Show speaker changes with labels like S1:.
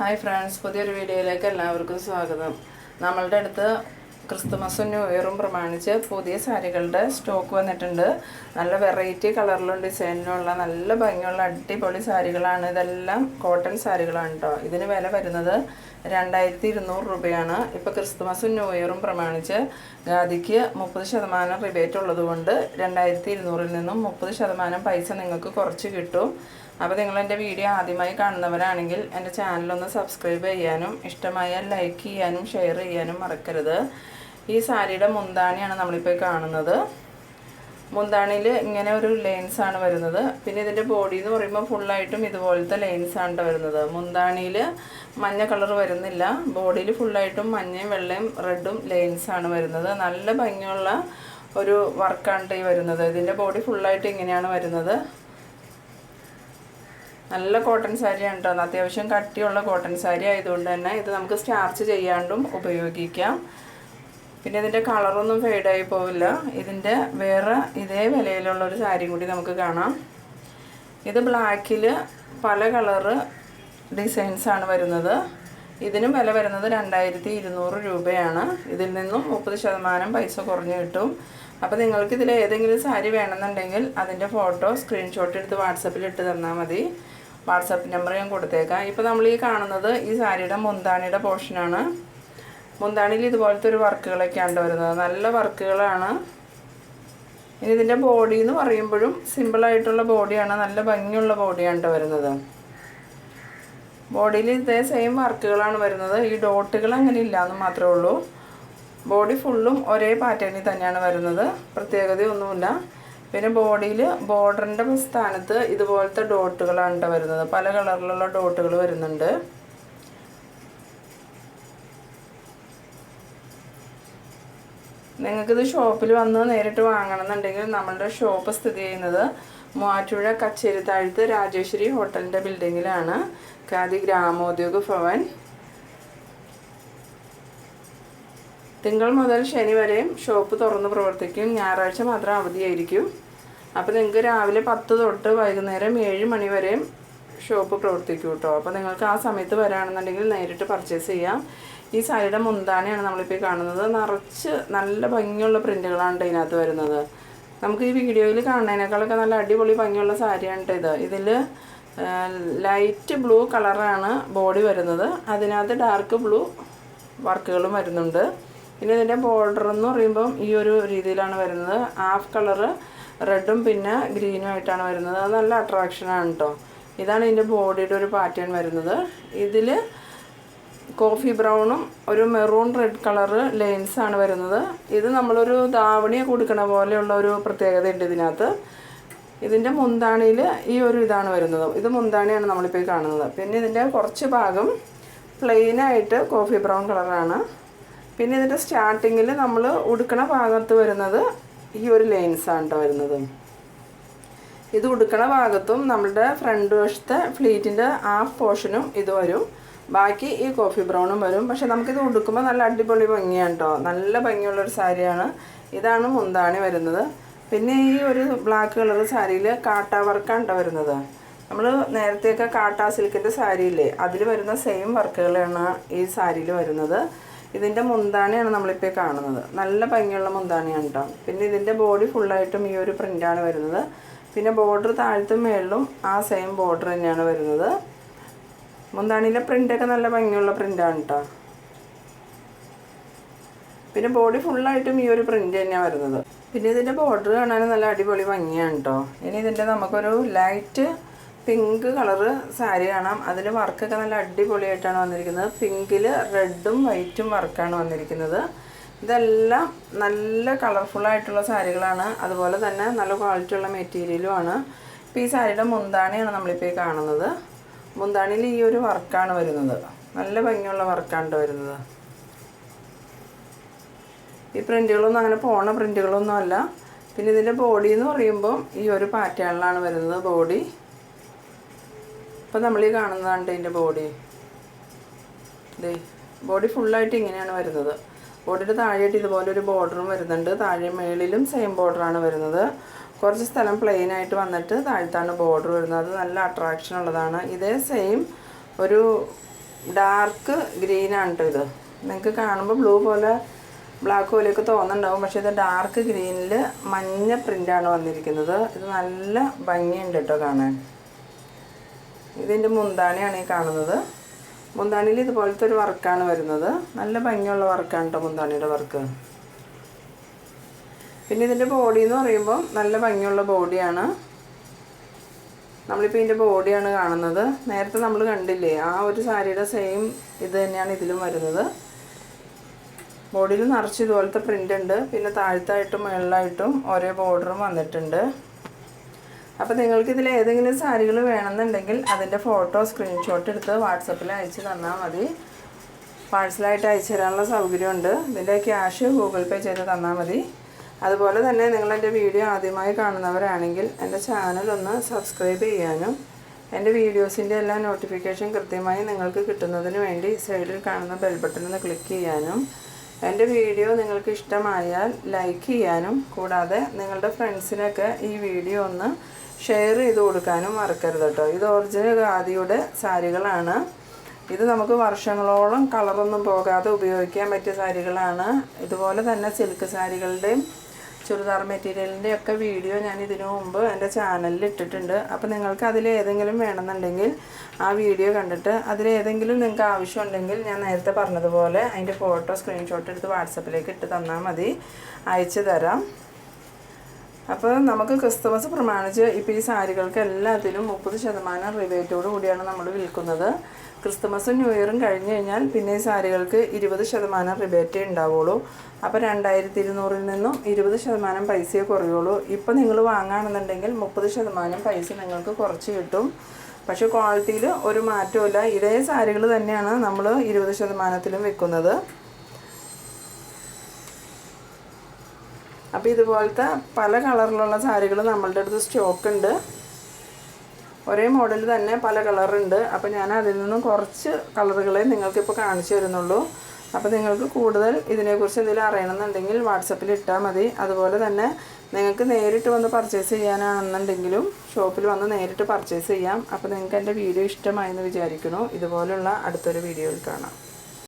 S1: Hi friends പുതിയൊരു വീഡിയോയിലേക്ക് എല്ലാവർക്കും സ്വാഗതം. നമ്മളുടെ അടുത്ത് ക്രിസ്തുമസും ന്യൂ ഇയറും പ്രമാണിച്ച് പുതിയ സാരികളുടെ സ്റ്റോക്ക് വന്നിട്ടുണ്ട്. നല്ല വെറൈറ്റി കളറിലും ഡിസൈനിലുള്ള നല്ല ഭംഗിയുള്ള അടിപൊളി സാരികളാണ്. ഇതെല്ലാം കോട്ടൺ സാരികളാണ് കേട്ടോ ഇതിന് വില വരുന്നത് രണ്ടായിരത്തി ഇരുന്നൂറ് രൂപയാണ്. ഇപ്പോൾ ക്രിസ്തുമസും ന്യൂ ഇയറും പ്രമാണിച്ച് ഖാദിക്ക് മുപ്പത് ശതമാനം റിബേറ്റ് ഉള്ളതുകൊണ്ട് രണ്ടായിരത്തി ഇരുന്നൂറിൽ നിന്നും മുപ്പത് ശതമാനം പൈസ നിങ്ങൾക്ക് കുറച്ച് കിട്ടും. അപ്പോൾ നിങ്ങൾ എന്റെ വീഡിയോ ആദ്യമായി കാണുന്നവരാണെങ്കിൽ എന്റെ ചാനലൊന്ന് സബ്സ്ക്രൈബ് ചെയ്യാനും ഇഷ്ടമായാൽ ലൈക്ക് ചെയ്യാനും ഷെയർ ചെയ്യാനും മറക്കരുത്. ഈ സാരിയുടെ മുന്താണിയാണ് നമ്മളിപ്പോൾ കാണുന്നത്. മുന്താണിയിൽ ഇങ്ങനെ ഒരു ലൈൻസ് ആണ് വരുന്നത്. പിന്നെ ഇതിന്റെ ബോഡി എന്ന് പറയുമ്പോൾ ഫുള്ളായിട്ടും ഇതുപോലത്തെ ലൈൻസ് ആണ് വരുന്നത്. മുന്താണിയിൽ മഞ്ഞ കളർ വരുന്നില്ല. ബോഡിയിൽ ഫുള്ളായിട്ടും മഞ്ഞയും വെള്ളയും റെഡും ലൈൻസ് ആണ് വരുന്നത്. നല്ല ഭംഗിയുള്ള ഒരു വർക്കാണ് ഈ വരുന്നത്. ഇതിന്റെ ബോഡി ഫുള്ളായിട്ട് ഇങ്ങനെയാണ് വരുന്നത്. നല്ല കോട്ടൺ സാരിയാണ് കേട്ടോ. അത്യാവശ്യം കട്ടിയുള്ള കോട്ടൺ സാരി ആയതുകൊണ്ട് തന്നെ ഇത് നമുക്ക് സ്റ്റാർച്ച് ചെയ്യാണ്ടും ഉപയോഗിക്കാം. പിന്നെ ഇതിന്റെ കളറൊന്നും ഫെയ്ഡായി പോവില്ല. ഇതിന്റെ വേറെ ഇതേ വിലയിലുള്ള ഒരു സാരിയും കൂടി നമുക്ക് കാണാം. ഇത് ബ്ലാക്കിൽ പല കളറ് ഡിസൈൻസാണ് വരുന്നത്. ഇതിനും വില വരുന്നത് രണ്ടായിരത്തി ഇരുന്നൂറ് രൂപയാണ്. ഇതിൽ നിന്നും മുപ്പത് ശതമാനം പൈസ കുറഞ്ഞു കിട്ടും. അപ്പോൾ നിങ്ങൾക്ക് ഇതിൽ ഏതെങ്കിലും സാരി വേണമെന്നുണ്ടെങ്കിൽ അതിന്റെ ഫോട്ടോ സ്ക്രീൻഷോട്ട് എടുത്ത് വാട്സപ്പിൽ ഇട്ട് തന്നാൽ മതി. വാട്സപ്പ് നമ്പർ ഞാൻ കൊടുത്തേക്കാം. ഇപ്പോൾ നമ്മൾ ഈ കാണുന്നത് ഈ സാരിയുടെ മുന്താണിയുടെ പോർഷനാണ് മുന്താണിയിൽ ഇതുപോലത്തെ ഒരു വർക്കുകളൊക്കെയാണ് വരുന്നത്. നല്ല വർക്കുകളാണ്. ഇനി ഇതിന്റെ ബോഡി എന്ന് പറയുമ്പോഴും സിമ്പിളായിട്ടുള്ള ബോഡിയാണ് നല്ല ഭംഗിയുള്ള ബോഡിയാണ് വരുന്നത്. ബോഡിയിൽ ഇതേ സെയിം വർക്കുകളാണ് വരുന്നത്. ഈ ഡോട്ടുകൾ അങ്ങനെ ഇല്ല എന്ന് മാത്രമേ ഉള്ളൂ. ബോഡി ഫുള്ളും ഒരേ പാറ്റേണിൽ തന്നെയാണ് വരുന്നത്. പ്രത്യേകതയൊന്നുമില്ല. പിന്നെ ബോഡിയിൽ ബോർഡറിന്റെ സ്ഥാനത്ത് ഇതുപോലത്തെ ഡോട്ടുകളാണ് ട്ടോ വരുന്നത്. പല കളറിലുള്ള ഡോട്ടുകൾ വരുന്നുണ്ട്. നിങ്ങൾക്കിത് ഷോപ്പിൽ വന്ന് നേരിട്ട് വാങ്ങണമെന്നുണ്ടെങ്കിൽ നമ്മളുടെ ഷോപ്പ് സ്ഥിതി ചെയ്യുന്നത് മൂവാറ്റുപുഴ കച്ചേരിത്താഴത്ത് രാജേശ്വരി ഹോട്ടലിന്റെ ബിൽഡിങ്ങിലാണ് ഖാദി ഗ്രാമോദ്യോഗ ഭവൻ. തിങ്കൾ മുതൽ ശനി വരെയും ഷോപ്പ് തുറന്ന് പ്രവർത്തിക്കും. ഞായറാഴ്ച മാത്രം അവധിയായിരിക്കും. അപ്പോൾ നിങ്ങൾക്ക് രാവിലെ പത്ത് തൊട്ട് വൈകുന്നേരം ഏഴ് മണി വരെയും ഷോപ്പ് പ്രവർത്തിക്കും കേട്ടോ അപ്പോൾ നിങ്ങൾക്ക് ആ സമയത്ത് വരാണെന്നുണ്ടെങ്കിൽ നേരിട്ട് പർച്ചേസ് ചെയ്യാം. ഈ സാരിയുടെ മുന്താനയാണ് നമ്മളിപ്പോൾ കാണുന്നത്. നിറച്ച് നല്ല ഭംഗിയുള്ള പ്രിന്റുകളാണ് ഇതിനകത്ത് വരുന്നത്. നമുക്ക് ഈ വീഡിയോയിൽ കാണുന്നതിനേക്കാളൊക്കെ നല്ല അടിപൊളി ഭംഗിയുള്ള സാരിയാണ് ഇത്. ഇതിൽ ലൈറ്റ് ബ്ലൂ കളറാണ് ബോഡി വരുന്നത്. അതിനകത്ത് ഡാർക്ക് ബ്ലൂ വർക്കുകളും വരുന്നുണ്ട്. പിന്നെ ഇതിന്റെ ബോർഡർ എന്ന് പറയുമ്പം ഈ ഒരു രീതിയിലാണ് വരുന്നത്. ഹാഫ് കളറ് റെഡും പിന്നെ ഗ്രീനും ആയിട്ടാണ് വരുന്നത്. അത് നല്ല അട്രാക്ഷനാണ് കേട്ടോ ഇതാണ് ഇതിന്റെ ബോഡിയുടെ ഒരു പാറ്റേൺ വരുന്നത്. ഇതിൽ കോഫി ബ്രൗണും ഒരു മെറൂൺ റെഡ് കളറ് ലെയിൻസ് ആണ് വരുന്നത്. ഇത് നമ്മളൊരു ദാവണിയെ കൊടുക്കണ പോലെയുള്ള ഒരു പ്രത്യേകതയുണ്ട് ഇതിനകത്ത്. ഇതിന്റെ മുന്താണിയിൽ ഈ ഒരു ഇതാണ് വരുന്നത്. ഇത് മുന്താണിയാണ് നമ്മളിപ്പോൾ കാണുന്നത്. പിന്നെ ഇതിന്റെ കുറച്ച് ഭാഗം പ്ലെയിനായിട്ട് കോഫി ബ്രൗൺ കളറാണ് പിന്നെ ഇതിന്റെ സ്റ്റാർട്ടിങ്ങിൽ നമ്മൾ ഉടുക്കണ ഭാഗത്ത് വരുന്നത് ഈ ഒരു ലൈൻസാണ് കേട്ടോ വരുന്നത്. ഇത് ഉടുക്കണ ഭാഗത്തും നമ്മുടെ ഫ്രണ്ട് വശത്തെ ഫ്ലീറ്റിന്റെ ആ പോർഷനും ഇത് വരും. ബാക്കി ഈ കോഫി ബ്രൗണും വരും. പക്ഷെ നമുക്കിത് ഉടുക്കുമ്പോൾ നല്ല അടിപൊളി ഭംഗിയാണ് കേട്ടോ നല്ല ഭംഗിയുള്ളൊരു സാരിയാണ്. ഇതാണ് മുന്താണി വരുന്നത്. പിന്നെ ഈ ഒരു ബ്ലാക്ക് കളർ സാരിയിൽ കാട്ട വർക്കാണ് കേട്ടോ വരുന്നത്. നമ്മൾ നേരത്തെയൊക്കെ കാട്ട സിൽക്കിന്റെ സാരിയില്ലേ അതിൽ വരുന്ന സെയിം വർക്കുകളാണ് ഈ സാരിയിൽ വരുന്നത്. ഇതിന്റെ മുന്താണിയാണ് നമ്മളിപ്പോൾ കാണുന്നത്. നല്ല ഭംഗിയുള്ള മുന്താണിയാണ് കേട്ടോ പിന്നെ ഇതിന്റെ ബോഡി ഫുള്ളായിട്ടും ഈ ഒരു പ്രിന്റാണ് വരുന്നത്. പിന്നെ ബോർഡർ താഴത്തും മേളിലും ആ സെയിം ബോർഡർ തന്നെയാണ് വരുന്നത്. മുന്താണിയിലെ പ്രിന്റൊക്കെ നല്ല ഭംഗിയുള്ള പ്രിന്റാണ് കേട്ടോ പിന്നെ ബോഡി ഫുള്ളായിട്ടും ഈ ഒരു പ്രിന്റ് തന്നെയാണ് വരുന്നത്. പിന്നെ ഇതിന്റെ ബോർഡർ കാണാൻ നല്ല അടിപൊളി ഭംഗിയാണ് കേട്ടോ ഇനി ഇതിന്റെ നമുക്കൊരു ലൈറ്റ് പിങ്ക് കളറ് സാരി കാണാം. അതിൽ വർക്കൊക്കെ നല്ല അടിപൊളിയായിട്ടാണ് വന്നിരിക്കുന്നത്. പിങ്കിൽ റെഡും വൈറ്റും വർക്കാണ് വന്നിരിക്കുന്നത്. ഇതെല്ലാം നല്ല കളർഫുള്ളായിട്ടുള്ള സാരികളാണ്. അതുപോലെ തന്നെ നല്ല ക്വാളിറ്റി ഉള്ള മെറ്റീരിയലുമാണ് ഇപ്പോൾ ഈ സാരിയുടെ മുന്താണിയാണ് നമ്മളിപ്പോൾ ഈ കാണുന്നത്. മുന്താണിയിൽ ഈ ഒരു വർക്കാണ് വരുന്നത്. നല്ല ഭംഗിയുള്ള വർക്കാണ് വരുന്നത്. ഈ പ്രിന്റുകളൊന്നും അങ്ങനെ പോണ പ്രിന്റുകളൊന്നും അല്ല പിന്നെ ഇതിന്റെ ബോഡി എന്ന് പറയുമ്പോൾ ഈ ഒരു പാറ്റേണിലാണ് വരുന്നത് ബോഡി ഇപ്പം നമ്മൾ ഈ കാണുന്നതാണ് ഇതിന്റെ ബോഡി ഇതേ ബോഡി ഫുള്ളായിട്ട് ഇങ്ങനെയാണ് വരുന്നത്. ബോഡിയുടെ താഴെയായിട്ട് ഇതുപോലെ ഒരു ബോർഡറും വരുന്നുണ്ട്. താഴെ മേളിലും സെയിം ബോർഡറാണ് വരുന്നത്. കുറച്ച് സ്ഥലം പ്ലെയിൻ ആയിട്ട് വന്നിട്ട് താഴത്താണ് ബോർഡർ വരുന്നത്. അത് നല്ല അട്രാക്ഷൻ ഉള്ളതാണ്. ഇതേ സെയിം ഒരു ഡാർക്ക് ഗ്രീനാണ് കേട്ടോ ഇത്. നിങ്ങൾക്ക് കാണുമ്പോൾ ബ്ലൂ പോലെ ബ്ലാക്ക് പോലെയൊക്കെ തോന്നുന്നുണ്ടാവും. പക്ഷേ ഇത് ഡാർക്ക് ഗ്രീനിൽ മഞ്ഞ പ്രിന്റാണ് വന്നിരിക്കുന്നത്. ഇത് നല്ല ഭംഗിയുണ്ട് കേട്ടോ കാണാൻ. ഇതിന്റെ മുന്താണിയാണ് ഈ കാണുന്നത്. മുന്താണിയിൽ ഇതുപോലത്തെ ഒരു വർക്കാണ് വരുന്നത്. നല്ല ഭംഗിയുള്ള വർക്കാണ് കേട്ടോ മുന്താണിയുടെ വർക്ക്. പിന്നെ ഇതിന്റെ ബോഡി എന്ന് പറയുമ്പോൾ നല്ല ഭംഗിയുള്ള ബോഡിയാണ് നമ്മളിപ്പോൾ ഇതിന്റെ ബോഡിയാണ് കാണുന്നത്. നേരത്തെ നമ്മൾ കണ്ടില്ലേ ആ ഒരു സാരിയുടെ സെയിം ഇത് തന്നെയാണ് ഇതിലും വരുന്നത്. ബോഡിയിൽ നിറച്ച് ഇതുപോലത്തെ പ്രിന്റ് ഉണ്ട്. പിന്നെ താഴത്തായിട്ടും മുകളിലായിട്ടും ഒരേ ബോർഡറും വന്നിട്ടുണ്ട്. അപ്പോൾ നിങ്ങൾക്ക് ഇതിൽ ഏതെങ്കിലും സാരികൾ വേണമെന്നുണ്ടെങ്കിൽ അതിന്റെ ഫോട്ടോ സ്ക്രീൻഷോട്ട് എടുത്ത് വാട്സപ്പിൽ അയച്ച് തന്നാൽ മതി. പാഴ്സലായിട്ട് അയച്ചു തരാനുള്ള സൗകര്യമുണ്ട്. ഇതിന്റെ ക്യാഷ് ഗൂഗിൾ പേ ചെയ്ത് തന്നാൽ മതി. അതുപോലെ തന്നെ നിങ്ങൾ എന്റെ വീഡിയോ ആദ്യമായി കാണുന്നവരാണെങ്കിൽ എന്റെ ചാനൽ ഒന്ന് സബ്സ്ക്രൈബ് ചെയ്യാനും എന്റെ വീഡിയോസിന്റെ എല്ലാ നോട്ടിഫിക്കേഷൻ കൃത്യമായി നിങ്ങൾക്ക് കിട്ടുന്നതിന് വേണ്ടി സൈഡിൽ കാണുന്ന ബെൽ ബട്ടൺ ഒന്ന് ക്ലിക്ക് ചെയ്യാനും എന്റെ വീഡിയോ നിങ്ങൾക്ക് ഇഷ്ടമായാൽ ലൈക്ക് ചെയ്യാനും കൂടാതെ നിങ്ങളുടെ ഫ്രണ്ട്സിനൊക്കെ ഈ വീഡിയോ ഒന്ന് ഷെയർ ചെയ്ത് കൊടുക്കാനും മറക്കരുത് കേട്ടോ. ഇത് ഒറിജിനൽ ഖാദിയുടെ സാരികളാണ്. ഇത് നമുക്ക് വർഷങ്ങളോളം കളറൊന്നും പോകാതെ ഉപയോഗിക്കാൻ പറ്റിയ സാരികളാണ്. ഇതുപോലെ തന്നെ സിൽക്ക് സാരികളുടെയും ചുരിദാർ മെറ്റീരിയലിന്റെ ഒക്കെ വീഡിയോ ഞാൻ ഇതിനു മുമ്പ് എന്റെ ചാനലിൽ ഇട്ടിട്ടുണ്ട്. അപ്പോൾ നിങ്ങൾക്ക് അതിൽ ഏതെങ്കിലും വേണമെന്നുണ്ടെങ്കിൽ ആ വീഡിയോ കണ്ടിട്ട് അതിലേതെങ്കിലും നിങ്ങൾക്ക് ആവശ്യമുണ്ടെങ്കിൽ ഞാൻ നേരത്തെ പറഞ്ഞതുപോലെ അതിന്റെ ഫോട്ടോ സ്ക്രീൻഷോട്ട് എടുത്ത് വാട്സപ്പിലേക്ക് ഇട്ട് തന്നാൽ മതി. അയച്ചു തരാം. അപ്പോൾ നമുക്ക് ക്രിസ്തുമസ് പ്രമാണിച്ച് ഇപ്പോൾ ഈ സാരികൾക്ക് എല്ലാത്തിനും മുപ്പത് ശതമാനം റിബേറ്റോട് കൂടിയാണ് നമ്മൾ വിൽക്കുന്നത്. ക്രിസ്തുമസും ന്യൂ ഇയറും കഴിഞ്ഞ് കഴിഞ്ഞാൽ പിന്നെ ഈ സാരികൾക്ക് ഇരുപത് ശതമാനം റിബേറ്റേ ഉണ്ടാവുള്ളൂ. അപ്പോൾ രണ്ടായിരത്തി ഇരുന്നൂറിൽ നിന്നും ഇരുപത് ശതമാനം പൈസയെ കുറയുള്ളൂ. ഇപ്പോൾ നിങ്ങൾ വാങ്ങുകയാണെന്നുണ്ടെങ്കിൽ മുപ്പത് ശതമാനം പൈസ നിങ്ങൾക്ക് കുറച്ച് കിട്ടും. പക്ഷേ ക്വാളിറ്റിയിൽ ഒരു മാറ്റമില്ല ഇതേ സാരികൾ തന്നെയാണ് നമ്മൾ ഇരുപത് ശതമാനത്തിലും വെക്കുന്നത്. അപ്പോൾ ഇതുപോലത്തെ പല കളറിലുള്ള സാരികൾ നമ്മളുടെ അടുത്ത് സ്റ്റോക്ക് ഉണ്ട്. ഒരേ മോഡൽ തന്നെ പല കളറുണ്ട്. അപ്പോൾ ഞാൻ അതിൽ നിന്നും കുറച്ച് കളറുകളെ നിങ്ങൾക്കിപ്പോൾ കാണിച്ചു തരുന്നുള്ളൂ. അപ്പോൾ നിങ്ങൾക്ക് കൂടുതൽ ഇതിനെക്കുറിച്ച് എന്തെങ്കിലും അറിയണമെന്നുണ്ടെങ്കിൽ വാട്സപ്പിൽ ഇട്ടാൽ മതി. അതുപോലെ തന്നെ നിങ്ങൾക്ക് നേരിട്ട് വന്ന് പർച്ചേസ് ചെയ്യാനാണെന്നുണ്ടെങ്കിലും ഷോപ്പിൽ വന്ന് നേരിട്ട് പർച്ചേസ് ചെയ്യാം. അപ്പോൾ നിങ്ങൾക്ക് എന്റെ വീഡിയോ ഇഷ്ടമായെന്ന് വിചാരിക്കുന്നു. ഇതുപോലുള്ള അടുത്തൊരു വീഡിയോയിൽ കാണാം.